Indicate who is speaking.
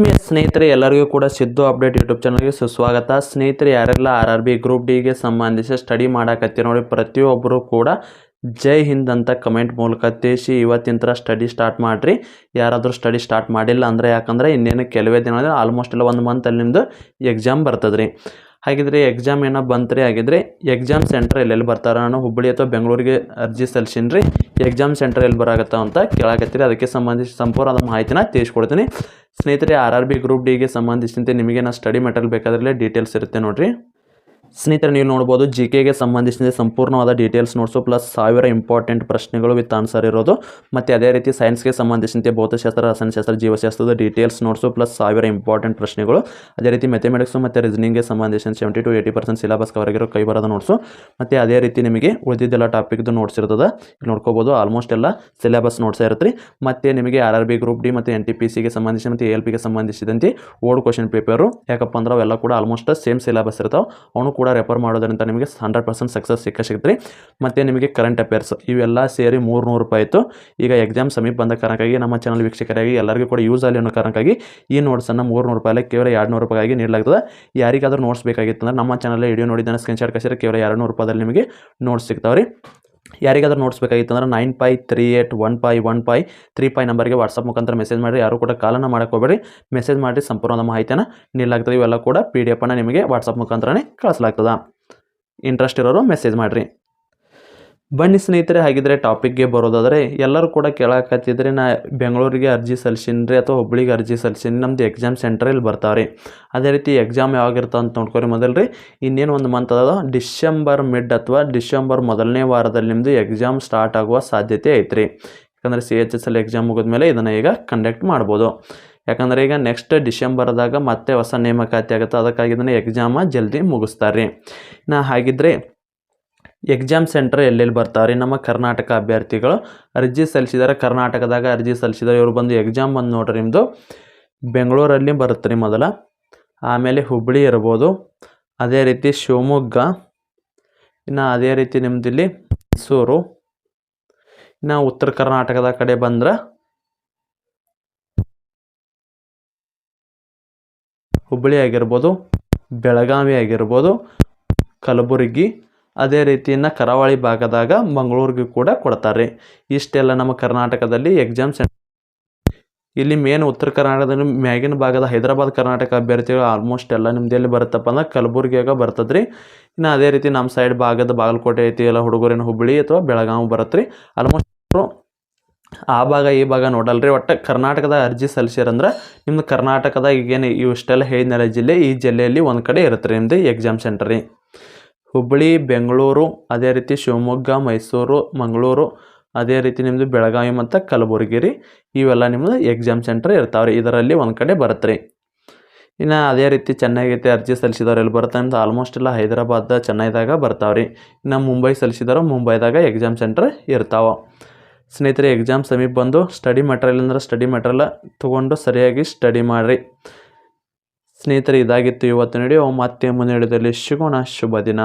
Speaker 1: ಆತ್ಮೀಯ ಸ್ನೇಹಿತರೆ, ಎಲ್ಲರಿಗೂ ಕೂಡ ಸಿದ್ದು ಅಪ್ಡೇಟ್ ಯೂಟ್ಯೂಬ್ ಚಾನಲ್ಗೆ ಸುಸ್ವಾಗತ. ಸ್ನೇಹಿತರೆ, ಯಾರೆಲ್ಲ ಆರ್ ಆರ್ ಬಿ ಗ್ರೂಪ್ ಡಿಗೆ ಸಂಬಂಧಿಸಿ ಸ್ಟಡಿ ಮಾಡಕತ್ತಿ ನೋಡಿ ಪ್ರತಿಯೊಬ್ಬರು ಕೂಡ ಜೈ ಹಿಂದ್ ಅಂತ ಕಮೆಂಟ್ ಮೂಲಕ ತಿಳಿಸಿ ಇವತ್ತಿನ ಸ್ಟಡಿ ಸ್ಟಾರ್ಟ್ ಮಾಡಿರಿ. ಯಾರಾದರೂ ಸ್ಟಡಿ ಸ್ಟಾರ್ಟ್ ಮಾಡಿಲ್ಲ ಅಂದರೆ ಯಾಕಂದರೆ ಇನ್ನೇನು ಕೆಲವೇ ದಿನ ಆಲ್ಮೋಸ್ಟ್ ಎಲ್ಲ ಒಂದು ಮಂತಲ್ಲಿ ನಿಮ್ಮದು ಎಕ್ಸಾಮ್ ಬರ್ತದೆ ರೀ ಹಾಗಿದ್ರೆ ಎಕ್ಸಾಮ್ ಏನೋ ಬಂತ್ರಿ, ಹಾಗಿದ್ರೆ ಎಕ್ಸಾಮ್ ಸೆಂಟರ್ ಎಲ್ಲೆಲ್ಲಿ ಬರ್ತಾರ, ನಾನು ಹುಬ್ಬಳ್ಳಿ ಅಥವಾ ಬೆಂಗಳೂರಿಗೆ ಅರ್ಜಿ ಸಲ್ಲಿಸಿನ್ರಿ ಎಕ್ಸಾಮ್ ಸೆಂಟರ್ ಎಲ್ಲಿ ಬರಾಗತ್ತ ಅಂತ ಕೇಳಾಕತ್ತೀರಿ. ಅದಕ್ಕೆ ಸಂಬಂಧಿಸಿ ಸಂಪೂರ್ಣದ ಮಾಹಿತಿನ ತಿಳಿಸ್ಕೊಡ್ತೀನಿ. ಸ್ನೇಹಿತರೆ ಆರ್ ಆರ್ ಬಿ ಗ್ರೂಪ್ ಡಿಗೆ ಸಂಬಂಧಿಸಿದಂತೆ ನಿಮಗೆ ನಾ ಸ್ಟಡಿ ಮೆಟೀರಿಯಲ್ ಬೇಕಾದ್ರಲ್ಲೇ ಡೀಟೇಲ್ಸ್ ಇರುತ್ತೆ ನೋಡ್ರಿ. ಸ್ನೇಹಿತರೆ, ನೀವು ನೋಡ್ಬೋದು ಜಿ ಕೆಗೆ ಸಂಬಂಧಿಸಿದ ಸಂಪೂರ್ಣವಾದ ಡೀಟೇಲ್ಸ್ ನೋಟ್ಸು ಪ್ಲಸ್ ಸಾವಿರ ಇಂಪಾರ್ಟೆಂಟ್ ಪ್ರಶ್ನೆಗಳು ವಿತ್ ಆನ್ಸರ್ ಇರೋದು. ಮತ್ತು ಅದೇ ರೀತಿ ಸೈನ್ಸ್ಗೆ ಸಂಬಂಧಿಸಿದಂತೆ ಭೌತಶಾಸ್ತ್ರ, ರಸಾಯನಶಾಸ್ತ್ರ, ಜೀವಶಾಸ್ತ್ರದ ಡೀಟೇಲ್ಸ್ ನೋಟ್ಸು ಪ್ಲಸ್ ಸಾವಿರ ಇಂಪಾರ್ಟೆಂಟ್ ಪ್ರಶ್ನೆಗಳು. ಅದೇ ರೀತಿ ಮೆಥಮೆಟಿಕ್ಸು ಮತ್ತು ರೀಸನಿಂಗ್ಗೆ ಸಂಬಂಧಿಸಿದ seventy to eighty percent syllabus cover ಆಗಿರೋ ಕೈ ಬರೋದು ನೋಟ್ಸು ಮತ್ತು ಅದೇ ರೀತಿ ನಿಮಗೆ ಉಳಿದಿದ್ದೆಲ್ಲ ಟಾಪಿಕ್ದು ನೋಟ್ಸ್ ಇರ್ತದೆ. ನೋಡ್ಕೋಬೋದು ಆಲ್ಮೋಸ್ಟ್ ಎಲ್ಲ ಸಿಲೆಬಸ್ ನೋಟ್ಸ್ ಇರುತ್ತೆ. ರೀ ಮತ್ತು ನಿಮಗೆ R R B group D ಮತ್ತು ಎನ್ ಟಿ ಪಿ ಸಿಗೆ ಸಂಬಂಧಿಸಿ ಮತ್ತು ಎಲ್ ಪಿಗೆ ಸಂಬಂಧಿಸಿದಂತೆ ಓಲ್ಡ್ ಕ್ವಶನ್ ಪೇಪರು ಯಾಕಪ್ಪ ಅಂದ್ರೆ ಅವೆಲ್ಲ ಕೂಡ ಆಲ್ಮೋಸ್ಟ್ ಸೇಮ್ ಸಿಲೆಬಸ್ ಇರ್ತಾವೆ. ಅವನು ಕೂಡ ರೆಫರ್ ಮಾಡೋದರಿಂದ ನಿಮಗೆ ಹಂಡ್ರೆಡ್ ಪರ್ಸೆಂಟ್ ಸಕ್ಸಸ್ ಸಿಕ್ಕ ಸಿಗುತ್ತೆ ಮತ್ತು ನಿಮಗೆ ಕರೆಂಟ್ ಅಫೇರ್ಸ್ ಇವೆಲ್ಲ ಸೇರಿ ಮೂರು ನೂರು ರೂಪಾಯಿ ಆಯಿತು ಈಗ ಎಕ್ಸಾಮ್ ಸಮೀಪ ಬಂದ ಕಾರಣಕ್ಕಾಗಿ ನಮ್ಮ ಚಾನಲ್ ವೀಕ್ಷಕರಾಗಿ ಎಲ್ಲರಿಗೂ ಕೂಡ ಯೂಸ್ ಆಗಲಿ ಅನ್ನೋ ಕಾರಣಕ್ಕಾಗಿ ಈ ನೋಟ್ಸನ್ನು ಮೂರು ನೂರು ರೂಪಾಯಿ ಕೇವಲ ಎರಡು ನೂರು ರೂಪಾಯಿಗೆ ನೀಡಲಾಗ್ತದೆ. ಯಾರಿಗಾದರೂ ನೋಟ್ಸ್ ಬೇಕಾಗಿತ್ತು ಅಂದರೆ ನಮ್ಮ ಚಾನಲ್ ವಿಡಿಯೋ ನೋಡಿದ್ದಾನೆ ಸ್ಕ್ರೀನ್ಶಾಟ್ ಕಳಿಸಿದ್ರೆ ಕೇವಲ ಎರಡು ನೂರು ರೂಪಾಯಿದಲ್ಲಿ ನಿಮಗೆ ನೋಟ್ಸ್ ಸಿಗ್ತಾವೆ ರೀ ಯಾರಿಗಾದ್ರೂ ನೋಟ್ಸ್ ಬೇಕಾಗಿತ್ತು ಅಂದ್ರೆ nine five three eight one five one five three five ನಂಬರ್ಗೆ ವಾಟ್ಸಪ್ ಮುಖಾಂತರ ಮೆಸೇಜ್ ಮಾಡಿ, ಯಾರು ಕೂಡ ಕಾಲನ್ನು ಹೋಗಬೇಡಿ ಮೆಸೇಜ್ ಮಾಡಿ ಸಂಪೂರ್ಣ ಮಾಹಿತಿಯನ್ನು ನೀಡಲಾಗ್ತದೆ ಇವೆಲ್ಲ ಕೂಡ ಪಿ ಡಿ ಎಫನ್ನು ನಿಮಗೆ ವಾಟ್ಸಪ್ ಮುಖಾಂತರನೇ ಕಳಿಸಲಾಗ್ತದೆ ಇಂಟ್ರೆಸ್ಟ್ ಇರೋರು ಮೆಸೇಜ್ ಮಾಡಿರಿ. ಬನ್ನಿ ಸ್ನೇಹಿತರೆ, ಹಾಗಿದ್ರೆ ಟಾಪಿಕ್ಗೆ ಬರೋದಾದರೆ ಎಲ್ಲರೂ ಕೂಡ ಕೇಳಕತ್ತಿದ್ರೆ ನಾ ಬೆಂಗಳೂರಿಗೆ ಅರ್ಜಿ ಸಲ್ಲಿಸಿನ್ರಿ ಅಥವಾ ಹುಬ್ಳಿಗೆ ಅರ್ಜಿ ಸಲ್ಲಿಸಿನಿ, ನಮ್ದು ಎಕ್ಸಾಮ್ ಸೆಂಟ್ರಲ್ಲಿ ಬರ್ತಾವ್ರಿ ಅದೇ ರೀತಿ ಎಕ್ಸಾಮ್ ಯಾವಾಗಿರ್ತಾವ ಅಂತ ನೋಡ್ಕೊರಿ ಮೊದಲು ಇನ್ನೇನು ಒಂದು ಮಂತ್ ಅದ ಡಿಸೆಂಬರ್ ಮಿಡ್ ಅಥವಾ ಡಿಸೆಂಬರ್ ಮೊದಲನೇ ವಾರದಲ್ಲಿ ನಿಮ್ಮದು ಎಕ್ಸಾಮ್ ಸ್ಟಾರ್ಟ್ ಆಗುವ ಸಾಧ್ಯತೆ ಐತ್ರಿ. ಯಾಕಂದರೆ C H S L exam ಮುಗಿದ್ಮೇಲೆ ಇದನ್ನು ಈಗ ಕಂಡಕ್ಟ್ ಮಾಡ್ಬೋದು. ಯಾಕಂದರೆ ಈಗ ನೆಕ್ಸ್ಟ್ ಡಿಸೆಂಬರ್ದಾಗ ಮತ್ತೆ ಹೊಸ ನೇಮಕಾತಿ ಆಗುತ್ತೆ, ಅದಕ್ಕಾಗಿ ಇದನ್ನು ಎಕ್ಸಾಮ ಜಲ್ದಿ ಮುಗಿಸ್ತಾರೆ ನಾ ಹಾಗಿದ್ರೆ ಎಕ್ಸಾಮ್ ಸೆಂಟರ್ ಎಲ್ಲೆಲ್ಲಿ ಬರ್ತಾವ್ರಿ? ನಮ್ಮ ಕರ್ನಾಟಕ ಅಭ್ಯರ್ಥಿಗಳು ಅರ್ಜಿ ಸಲ್ಲಿಸಿದಾರೆ. ಕರ್ನಾಟಕದಾಗ ಅರ್ಜಿ ಸಲ್ಲಿಸಿದಾರೆ. ಇವರು ಬಂದು ಎಕ್ಸಾಮ್ ಬಂದು ನೋಡ್ರಿ ನಿಮ್ಮದು ಬೆಂಗಳೂರಲ್ಲಿ ಬರುತ್ತೆ ರೀ ಮೊದಲ. ಆಮೇಲೆ ಹುಬ್ಬಳ್ಳಿ ಇರ್ಬೋದು. ಅದೇ ರೀತಿ ಶಿವಮೊಗ್ಗ. ಇನ್ನು ಅದೇ ರೀತಿ ನಿಮ್ದಿಲ್ಲಿ ಮೈಸೂರು. ಇನ್ನು ಉತ್ತರ ಕರ್ನಾಟಕದ ಕಡೆ ಬಂದ್ರೆ ಹುಬ್ಬಳ್ಳಿ ಆಗಿರ್ಬೋದು. ಬೆಳಗಾವಿ ಆಗಿರ್ಬೋದು. ಕಲಬುರಗಿ. ಅದೇ ರೀತಿಯನ್ನು ಕರಾವಳಿ ಭಾಗದಾಗ ಮಂಗಳೂರಿಗೂ ಕೂಡ ಕೊಡ್ತಾರೆ. ಇಷ್ಟೆಲ್ಲ ನಮ್ಮ ಕರ್ನಾಟಕದಲ್ಲಿ ಎಕ್ಸಾಮ್ ಇಲ್ಲಿ ಮೇನ್ ಉತ್ತರ ಕರ್ನಾಟಕದಲ್ಲಿ ಮ್ಯಾಗಿನ ಭಾಗದ ಹೈದರಾಬಾದ್ ಕರ್ನಾಟಕ ಅಭ್ಯರ್ಥಿಗಳು ಆಲ್ಮೋಸ್ಟ್ ಎಲ್ಲ ನಿಮ್ದು ಎಲ್ಲಿ ಬರುತ್ತಪ್ಪ ಅಂದ್ರೆ ಕಲಬುರಗಿಯಾಗ ಬರ್ತದೆ ರೀ ಇನ್ನು ಅದೇ ರೀತಿ ನಮ್ಮ ಸೈಡ್ ಭಾಗದ ಬಾಗಲಕೋಟೆ ಐತಿ, ಎಲ್ಲ ಹುಡುಗರೇನು ಹುಬ್ಬಳ್ಳಿ ಅಥವಾ ಬೆಳಗಾವಿ ಬರುತ್ತೆ ರೀ ಆಲ್ಮೋಸ್ಟ್ ಆ ಭಾಗ ಈ ಭಾಗ ನೋಡಲ್ರಿ, ಒಟ್ಟು ಕರ್ನಾಟಕದ ಅರ್ಜಿ ಸಲ್ಲಿಸ್ಯಾರಂದ್ರೆ ನಿಮ್ದು ಕರ್ನಾಟಕದ ಈಗೇನು ಇಷ್ಟೆಲ್ಲ ಹೇಳಿದ್ನಲ್ಲ ಜಿಲ್ಲೆ, ಈ ಜಿಲ್ಲೆಯಲ್ಲಿ ಒಂದು ಕಡೆ ಇರುತ್ತೆ ರೀ ನಿಮ್ಮದು ಎಕ್ಸಾಮ್ ಸೆಂಟರ್ ಹುಬ್ಬಳ್ಳಿ, ಬೆಂಗಳೂರು, ಅದೇ ರೀತಿ ಶಿವಮೊಗ್ಗ, ಮೈಸೂರು, ಮಂಗಳೂರು, ಅದೇ ರೀತಿ ನಿಮ್ಮದು ಬೆಳಗಾವಿ ಮತ್ತು ಕಲಬುರಗಿ ರೀ ಇವೆಲ್ಲ ನಿಮ್ಮದು ಎಕ್ಸಾಮ್ ಸೆಂಟರ್ ಇರ್ತಾವೆ ರೀ ಇದರಲ್ಲಿ ಒಂದು ಕಡೆ ಬರುತ್ತೆ ಇನ್ನು ಅದೇ ರೀತಿ ಚೆನ್ನಾಗೈತೆ ಅರ್ಜಿ ಸಲ್ಲಿಸಿದವ್ರು ಎಲ್ಲಿ ಬರುತ್ತೆ ಅಂತ ಆಲ್ಮೋಸ್ಟ್ ಎಲ್ಲ ಹೈದರಾಬಾದ್ ಚೆನ್ನೈದಾಗ ಬರ್ತಾವೆ ರೀ ಇನ್ನು ಮುಂಬೈ ಸಲ್ಲಿಸಿದವರು ಮುಂಬೈದಾಗ ಎಕ್ಸಾಮ್ ಸೆಂಟರ್ ಇರ್ತಾವೆ. ಸ್ನೇಹಿತರೆ ಎಕ್ಸಾಮ್ ಸಮೀಪ ಬಂದು ಸ್ಟಡಿ ಮೆಟ್ರಲ್ ಅಂದ್ರೆ ಸ್ಟಡಿ ಮಟೀರಿಯಲ್ ತೊಗೊಂಡು ಸರಿಯಾಗಿ ಸ್ಟಡಿ ಮಾಡಿರಿ. ಸ್ನೇಹಿತರೆ ಇದಾಗಿತ್ತು. ಇವತ್ತು ನಡೆಯುವ ಮತ್ತೆ ಮುನ್ನಡೆಯಲ್ಲಿ ಸಿಗೋಣ. ಶುಭ ದಿನ.